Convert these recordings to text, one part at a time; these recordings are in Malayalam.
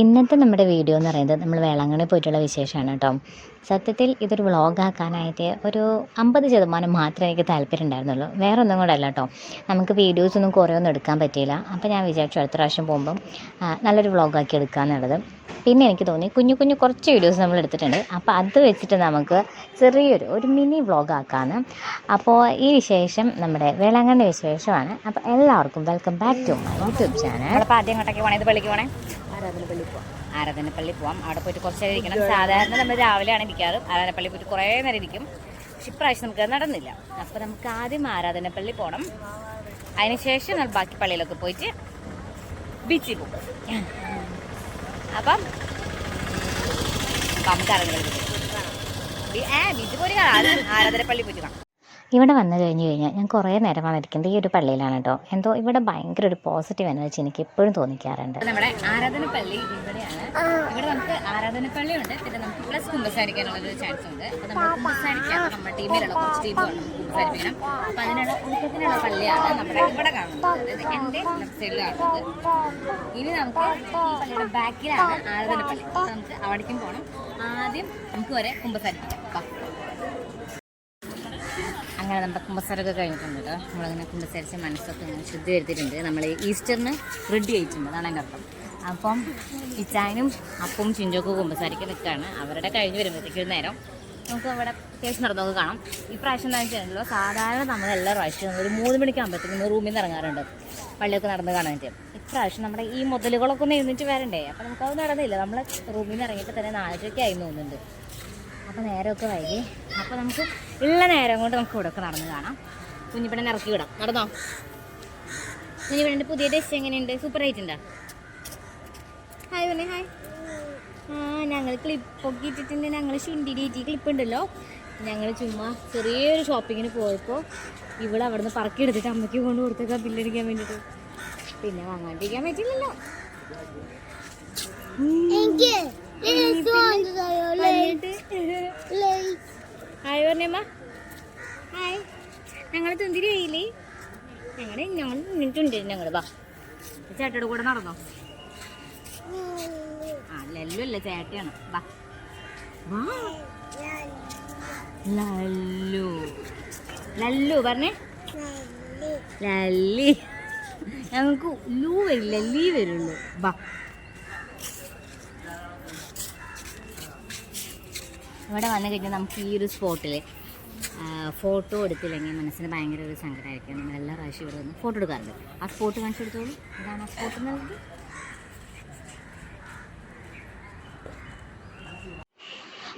ഇന്നത്തെ നമ്മുടെ വീഡിയോ എന്ന് പറയുന്നത് നമ്മൾ വേളാങ്കണ്ണി പോയിട്ടുള്ള വിശേഷമാണ് കേട്ടോ. സത്യത്തിൽ ഇതൊരു വ്ളോഗാക്കാനായിട്ട് ഒരു അമ്പത് ശതമാനം മാത്രമേ എനിക്ക് താല്പര്യം ഉണ്ടായിരുന്നുള്ളൂ. വേറെ ഒന്നും കൂടെ അല്ല കേട്ടോ. നമുക്ക് വീഡിയോസ് ഒന്നും കുറേ ഒന്നും എടുക്കാൻ പറ്റിയില്ല. അപ്പോൾ ഞാൻ വിചാരിച്ചു അടുത്ത പ്രാവശ്യം പോകുമ്പം നല്ലൊരു വ്ളോഗാക്കി എടുക്കാമെന്നുള്ളത് പിന്നെ എനിക്ക് തോന്നി കുഞ്ഞു കുഞ്ഞു കുറച്ച് വീഡിയോസ് നമ്മൾ എടുത്തിട്ടുണ്ട്. അപ്പോൾ അത് വെച്ചിട്ട് നമുക്ക് ചെറിയൊരു ഒരു മിനി വ്ളോഗ് ആക്കാമെന്ന് അപ്പോൾ ഈ വിശേഷം നമ്മുടെ വേളാങ്കണ്ണി വിശേഷമാണ്. അപ്പോൾ എല്ലാവർക്കും welcome back to my YouTube channel അപ്പോൾ ആദ്യം എങ്ങോട്ടേക്ക് പോണേ? ഇത് പള്ളിക്ക് പോകണേ ആരാധനപ്പള്ളി പോവാം. ആരാധനപ്പള്ളി പോവാം. അവിടെ പോയിട്ട് കുറച്ച് നേരം ഇരിക്കണം. സാധാരണ നമ്മൾ രാവിലെയാണ് ഇരിക്കാറ്. ആരാധനപ്പള്ളി പോയിട്ട് കുറേ നേരം ഇരിക്കും. പക്ഷെ ഇപ്രാവശ്യം നമുക്ക് നടന്നില്ല. അപ്പോൾ നമുക്ക് ആദ്യം ആരാധനപ്പള്ളി പോകണം അതിനുശേഷം നമ്മൾ ബാക്കി പള്ളിയിലൊക്കെ പോയിട്ട് ബീച്ചിൽ പോകും. അപ്പം നമുക്ക് ആരാധനപ്പള്ളി പോയി ബീച്ചിൽ പോയിട്ട് ആരാധനപ്പള്ളി പോയിട്ട് കാണാം. ഇവിടെ വന്നു കഴിഞ്ഞ് കഴിഞ്ഞാൽ ഞാൻ കുറേ നേരം വന്നിരിക്കുന്നത് ഈ ഒരു പള്ളിയിലാണ് കേട്ടോ. എന്തോ ഇവിടെ ഭയങ്കര ഒരു പോസിറ്റീവ് എനർജി എനിക്ക് എപ്പോഴും തോന്നിക്കാറുണ്ട്. നമ്മുടെ ആരാധന പള്ളി ഇവിടെയാണ് ഇവിടെ നമുക്ക് ആരാധനപ്പള്ളി ഉണ്ട് പിന്നെ നമുക്ക് പ്ലസ് കുമ്പസാരിക്കാനുള്ള ഒരു ചാൻസ് ഉണ്ട്. അപ്പോൾ നമ്മൾ കുമ്പസാരിക്കാം നമ്മുടെ ടീമിലുള്ള കുറച്ച് ടീമുകളുണ്ട് കുമ്പസാരിപ്പിക്കണം അപ്പോൾ അതിനുള്ള ഒരുക്കത്തിനുള്ള പള്ളിയാണ് നമ്മുടെ ഇവിടെ കാണുന്നത്. അതായത് എന്റെ ലെഫ്റ്റ് സൈഡിൽ കാണുന്നത് ഇനി നമുക്ക് ഈ പള്ളിയുടെ ബാക്കിലാണ് ആരാധനപ്പള്ളി. അപ്പോൾ നമുക്ക് അവിടേക്കും പോകണം ആദ്യം നമുക്ക് വരെ കുമ്പസാരിപ്പിക്കാം. അങ്ങനെ നമ്മുടെ കുമ്പസാരമൊക്കെ കഴിഞ്ഞിട്ടുണ്ട് കേട്ടോ. നമ്മളിങ്ങനെ കുമ്പസരിച്ച് മനസ്സൊക്കെ ഇങ്ങനെ ശുദ്ധി വരുത്തിയിട്ടുണ്ട് നമ്മൾ ഈസ്റ്ററിന് റെഡി ആയിട്ടുണ്ട് അതാണ് എന്റെ അർത്ഥം. അപ്പം ഇച്ചായനും അപ്പവും ചിഞ്ചോക്കും കുമ്പസാരിക്കാൻ നിൽക്കുകയാണ്. അവരുടെ കഴിഞ്ഞ് ഒരു നേരം നമുക്ക് അവിടെ അത്യാവശ്യം നടന്നൊക്കെ കാണാം. ഈ പ്രാവശ്യം എന്താ വെച്ചിട്ടുണ്ടല്ലോ സാധാരണ നമ്മൾ എല്ലാ പ്രാവശ്യവും ഒരു മൂന്ന് മണിക്കാകുമ്പോഴത്തേക്കും റൂമിൽ നിന്ന് ഇറങ്ങാറുണ്ട്. പള്ളിയൊക്കെ നടന്ന് കാണാനായിട്ട്. ഇപ്രാവശ്യം നമ്മുടെ ഈ മുതലുകളൊക്കെ ഒന്ന് എഴുന്നിട്ട് വരണ്ടേ? അപ്പം നമുക്കത് നടന്നില്ല. നമ്മൾ റൂമിൽ നിന്ന് ഇറങ്ങിയിട്ട് തന്നെ നാലരയ്ക്കായി തോന്നുന്നുണ്ട്. അപ്പോൾ നേരമൊക്കെ വൈകി. അപ്പോൾ നമുക്ക് ഉള്ള നേരം കൊണ്ട് നമുക്ക് ഇവിടെ ഒക്കെ നടന്ന് കാണാം. കുഞ്ഞിപ്പണ്ണനെ ഇറക്കി വിടാം. നടന്നോ? കുഞ്ഞിപ്പണ്ണന്റെ പുതിയ ഡ്രസ് എങ്ങനെയുണ്ട്? സൂപ്പർ ആയിട്ടുണ്ടോ? ഹായ് പറഞ്ഞേ ഹായ് ആ ഞങ്ങൾ ക്ലിപ്പൊക്കെ ഇട്ടിട്ടുണ്ട്. ഞങ്ങൾ ശുണ്ടി ഡേറ്റി ക്ലിപ്പ് ഉണ്ടല്ലോ. ഞങ്ങൾ ചുമ്മാ ചെറിയൊരു ഷോപ്പിങ്ങിന് പോയപ്പോൾ ഇവിടെ അവിടെ നിന്ന് പറക്കി എടുത്തിട്ട് അമ്മയ്ക്ക് കൊണ്ട് കൊടുത്തേക്കാം ബില്ലടിക്കാൻ വേണ്ടിയിട്ട് പിന്നെ വാങ്ങാണ്ടിരിക്കാൻ പറ്റില്ലല്ലോ. ഞങ്ങൾ തുന്തിരിയില്ലേ ഞങ്ങൾ ഞങ്ങൾ നിന്നിട്ടുണ്ട് ഞങ്ങൾ വാ. ചേട്ടയുടെ കൂടെ നടന്നോ? ആ ലല്ലു അല്ല ചേട്ടയാണ്. വാ. ലല്ലു. ലല്ലു പറഞ്ഞേ. ലല്ലി. ഞങ്ങൾക്ക് ലൂ വരില്ല ലീ വരുള്ളൂ. വാ. ഇവിടെ വന്നു കഴിഞ്ഞാൽ നമുക്ക് ഈ ഒരു സ്പോട്ടിൽ ഫോട്ടോ എടുത്തില്ലെങ്കിൽ മനസ്സിന് ഭയങ്കര ഒരു സങ്കടമായിരിക്കും. നമ്മൾ എല്ലാ പ്രാവശ്യം ഇവിടെ വന്ന് ഫോട്ടോ എടുക്കാറുണ്ട്. ആ സ്പോട്ട് കാണിച്ചെടുത്തോളൂ അതാണ് ആ സ്പോട്ട് എന്നുള്ളത്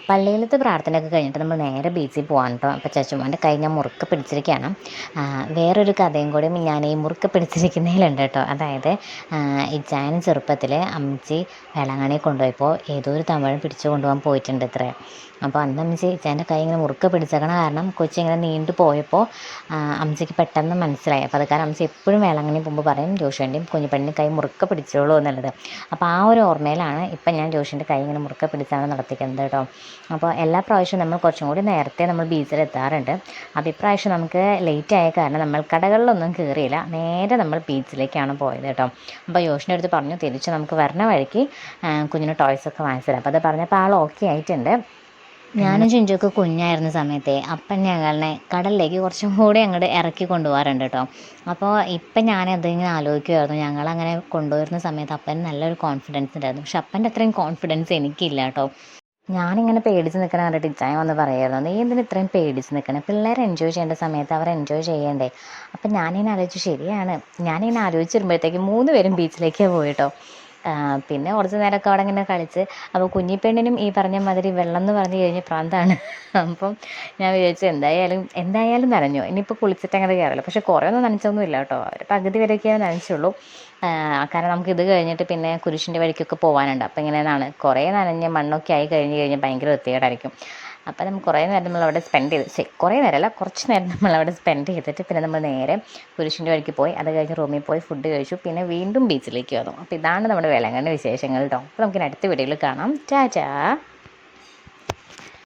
പള്ളിയിലത്തെ പ്രാർത്ഥനയൊക്കെ കഴിഞ്ഞിട്ട് നമ്മൾ നേരെ ബീച്ചിൽ പോകാൻ കേട്ടോ അപ്പോൾ ചച്ചുമാന്റെ കൈ ഞാൻ മുറുക്ക പിടിച്ചിരിക്കുകയാണ്. വേറൊരു കഥയും കൂടി ഞാൻ ഈ മുറുക്ക പിടിച്ചിരിക്കുന്നതിലുണ്ട് കേട്ടോ അതായത് ഇച്ചായന് ചെറുപ്പത്തിൽ അമ്മച്ചി വേളാങ്കണ്ണി കൊണ്ടുപോയപ്പോൾ ഏതോ ഒരു തമിഴ് പിടിച്ചു കൊണ്ടുപോകാൻ പോയിട്ടുണ്ട് ഇത്രേ. അപ്പോൾ അന്ന് അമ്മച്ചി ഇച്ചായന്റെ കൈ ഇങ്ങനെ മുറുക്ക പിടിച്ചേക്കണ കാരണം കൊച്ചി ഇങ്ങനെ നീണ്ടു പോയപ്പോൾ അമ്മച്ചിക്ക് പെട്ടെന്ന് മനസ്സിലായി. അപ്പോൾ അത് കാരണം അമ്മച്ചി എപ്പോഴും വേളാങ്കണ്ണി പോകുമ്പോൾ പറയും ജോഷുവിന്റെയും കുഞ്ഞിപ്പെണ്ണിന്റെ കൈ മുറുക്ക പിടിച്ചോളൂ എന്നുള്ളത്. അപ്പോൾ ആ ഒരു ഓർമ്മയിലാണ് ഇപ്പം ഞാൻ ജോഷിന്റെ കൈ ഇങ്ങനെ മുറുക്കെ പിടിച്ചാണ് നടത്തിക്കുന്നത് കേട്ടോ അപ്പോൾ എല്ലാ പ്രാവശ്യവും നമ്മൾ കുറച്ചും കൂടി നേരത്തെ നമ്മൾ ബീച്ചിൽ എത്താറുണ്ട്. അപ്പോൾ ഇപ്രാവശ്യം നമുക്ക് ലേറ്റ് ആയ കാരണം നമ്മൾ കടകളിലൊന്നും കയറിയില്ല. നേരെ നമ്മൾ ബീച്ചിലേക്കാണ് പോയത് കേട്ടോ. അപ്പോൾ യോഷിന്റെ അടുത്ത് പറഞ്ഞു തിരിച്ച് നമുക്ക് വരണ വഴിക്ക് കുഞ്ഞിന് ടോയ്സ് ഒക്കെ വാങ്ങിച്ചത് അപ്പോൾ അത് പറഞ്ഞപ്പോൾ ആൾ ഓക്കെ ആയിട്ടുണ്ട്. ഞാനും ചിഞ്ചുക്ക് കുഞ്ഞായിരുന്ന സമയത്തെ അപ്പൻ ഞങ്ങളെ കടലിലേക്ക് കുറച്ചും കൂടി അങ്ങോട്ട് ഇറക്കി കൊണ്ടുപോകാറുണ്ട് കേട്ടോ. അപ്പോൾ ഇപ്പം ഞാൻ അതിങ്ങനെ ആലോചിക്കുമായിരുന്നു ഞങ്ങളങ്ങനെ കൊണ്ടുവരുന്ന സമയത്ത് അപ്പൻ നല്ലൊരു കോൺഫിഡൻസ് ഉണ്ടായിരുന്നു. പക്ഷെ അപ്പന്റെ അത്രയും കോൺഫിഡൻസ് എനിക്കില്ല കേട്ടോ. ഞാനിങ്ങനെ പേടിച്ച് നിൽക്കണ കണ്ടിട്ട് ഇച്ചായ വന്ന് പറയായിരുന്നു നീ എന്തിന് ഇത്രയും പേടിച്ച് നിൽക്കണം പിള്ളേർ എൻജോയ് ചെയ്യേണ്ട സമയത്ത് അവർ എൻജോയ് ചെയ്യണ്ടേ? അപ്പം ഞാനിങ്ങനെ ആലോചിച്ചു ശരിയാണ്. ഞാനിങ്ങനെ ആലോചിച്ച് വരുമ്പോഴത്തേക്ക് മൂന്ന് പേരും ബീച്ചിലേക്ക് പോയിട്ടോ. പിന്നെ കുറച്ച് നേരമൊക്കെ അവിടെ ഇങ്ങനെ കളിച്ച്. അപ്പോൾ കുഞ്ഞിപ്പെണ്ണിനും ഈ പറഞ്ഞ മാതിരി വെള്ളം എന്ന് പറഞ്ഞു കഴിഞ്ഞാൽ പ്രാന്താണ്. അപ്പം ഞാൻ വിചാരിച്ചു എന്തായാലും എന്തായാലും നനഞ്ഞു? ഇനിയിപ്പോൾ കുളിച്ചിട്ട് അങ്ങനെ കയറില്ല പക്ഷെ കുറേ ഒന്നും നനച്ചൊന്നും ഇല്ല കേട്ടോ. ഒരു പകുതി വരെയൊക്കെ നനച്ചുള്ളൂ. കാരണം നമുക്ക് ഇത് കഴിഞ്ഞിട്ട് പിന്നെ കുരിശിന്റെ വഴിക്കൊക്കെ പോകാനുണ്ട് അപ്പോൾ ഇങ്ങനെയാണ്. കുറേ നനഞ്ഞ് മണ്ണൊക്കെ ആയി കഴിഞ്ഞ് കഴിഞ്ഞാൽ ഭയങ്കര വൃത്തികേടായിരിക്കും. അപ്പോൾ നമ്മൾ കുറേ നേരം നമ്മൾ അവിടെ സ്പെൻഡ് ചെയ്ത് ശരി കുറേ നേരമല്ല കുറച്ച് നേരം നമ്മൾ അവിടെ സ്പെൻഡ് ചെയ്തിട്ട് പിന്നെ നമ്മൾ നേരെ കുരിശിന്റെ വഴിക്ക് പോയി അത് കഴിഞ്ഞ് റൂമിൽ പോയി ഫുഡ് കഴിച്ചു പിന്നെ വീണ്ടും ബീച്ചിലേക്ക് വന്നു. അപ്പോൾ ഇതാണ് നമ്മുടെ വേളാങ്കണ്ണി വിശേഷങ്ങൾ കേട്ടോ അപ്പോൾ നമുക്കിനി അടുത്ത വീഡിയോയിൽ കാണാം. ചാ ചാ